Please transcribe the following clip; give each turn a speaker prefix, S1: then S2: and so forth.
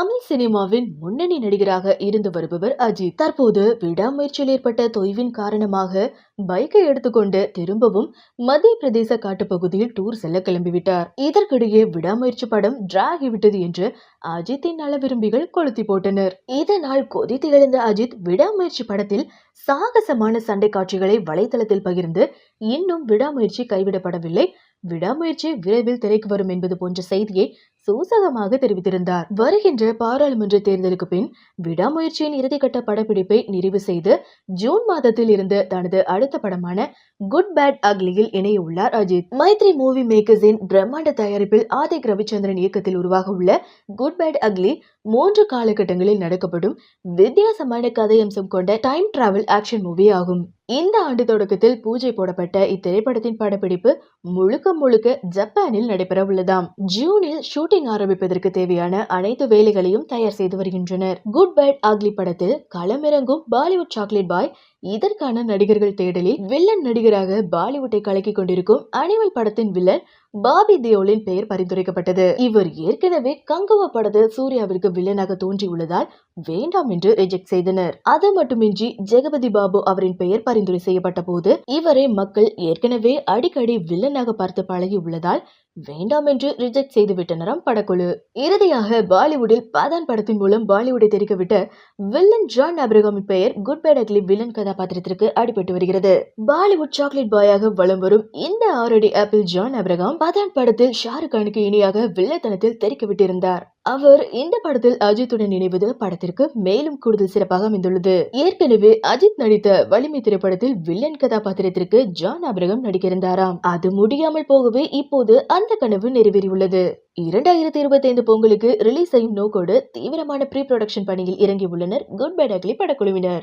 S1: தமிழ் சினிமாவின் முன்னணி நடிகராக இருந்து வருபவர் அஜித். தற்போது விடாமுயற்சியில் ஏற்பட்ட தொய்வின் காரணமாக பைக்கை எடுத்துக்கொண்டு திரும்பவும் மத்திய பிரதேச காட்டுப்பகுதியில் டூர் செல்ல கிளம்பிவிட்டார். இதற்கிடையே விடாமுயற்சி படம் டிராகி விட்டது என்று அஜித்தின் நல விரும்பிகள் கொளுத்தி போட்டனர். இதனால் கொதித்து எழுந்த அஜித் விடாமுயற்சி படத்தில் சாகசமான சண்டை காட்சிகளை வலைதளத்தில் பகிர்ந்து இன்னும் விடாமுயற்சி கைவிடப்படவில்லை. விடாமுயற்சி விரைவில் திரைக்கு வரும் என்பது போன்ற செய்தியை சூசகமாக தெரிவித்திருந்தார். வருகின்ற பாராளுமன்ற தேர்தலுக்கு பின் விடாமுயற்சியின் இறுதிக்கட்ட படப்பிடிப்பை நிறைவு செய்து ஜூன் மாதத்தில் இருந்து தனது அடுத்த படமான குட் பேட் அக்லியில் இணைய உள்ளார் அஜித். மைத்ரி மூவி மேக்கர்ஸின் பிரம்மாண்ட தயாரிப்பில் ஆதிக் ரவிச்சந்திரன் இயக்கத்தில் உருவாக உள்ள குட் பேட் அக்லி மூன்று காலகட்டங்களில் நடக்கப்படும் வித்தியாசமான கதையம்சம் கொண்ட டைம் டிராவல் ஆக்ஷன் மூவி ஆகும். இந்த ஆண்டு தொடக்கத்தில் பூஜை போடப்பட்ட இத்திரைப்படத்தின் படப்பிடிப்பு முழுக்க முழுக்க ஜப்பானில் நடைபெற உள்ளதாம் ஜூனில் ஷூட் ஷூட்டிங் ஆரம்பிப்பதற்கு தேவையான அனைத்து வேலைகளையும் தயார் செய்து வருகின்றனர். குட் பேட் ஆக்லி படத்தில் களமிறங்கும் பாலிவுட் சாக்லேட் பாய் இதற்கான நடிகர்கள் தேடலில் வில்லன் நடிகராக பாலிவுட்டை கலக்கிக் கொண்டிருக்கும் அனிமல் படத்தின் வில்லன் பாபி தியோலின் பெயர் பரிந்துரைக்கப்பட்டது. இவர் ஏற்கனவே கங்குவா படத்தில் சூர்யாவிற்கு வில்லனாக தோன்றியுள்ளதால் வேண்டாம் என்று ரிஜெக்ட் செய்தனர். அது மட்டுமின்றி ஜெகபதி பாபு அவரின் பெயர் பரிந்துரை செய்யப்பட்ட போது இவரை மக்கள் ஏற்கனவே அடிக்கடி வில்லனாக பார்த்து பழகி உள்ளதால் வேண்டாம் என்று ரிஜெக்ட் செய்து விட்டனராம் படக்குழு. இறுதியாக பாலிவுட்டில் பாதான் படத்தின் மூலம் பாலிவுட்டை தெரிவிக்கவிட்ட வில்லன் ஜான் அப்ரகாமின் பெயர் குட் பேட் அக்லி வில்லன் கதை கதாபாத்திரத்திற்கு அடிபட்டு வருகிறது. பாலிவுட் சாக்லேட் பாயாக வலம் வரும் இந்த ஆரடி ஆப்பிள் ஜான் அப்ரகாம் பதான் படத்தில் ஷாருக் கானுக்கு இணையாக வில்லத்தனத்தில் தெரிக்க விட்டிருந்தார். அவர் இந்த படத்தில் அஜித்துடன் இணைவது படத்திற்கு மேலும் கூடுதல் சிறப்பாக அமைந்துள்ளது. ஏற்கனவே அஜித் நடித்த வலிமை திரைப்படத்தில் வில்லன் கதாபாத்திரத்திற்கு ஜான் அபிரகம் நடிக்கிருந்தாராம் அது முடியாமல் போகவே இப்போது அந்த கனவு நிறைவேறியுள்ளது. இரண்டாயிரத்தி இருபத்தி ஐந்து பொங்கலுக்கு ரிலீஸ் ஆகும் நோக்கோடு தீவிரமான ப்ரீ ப்ரொடக்ஷன் பணியில் இறங்கியுள்ளனர். குட் பை அக்லி படக்குழுவினர்.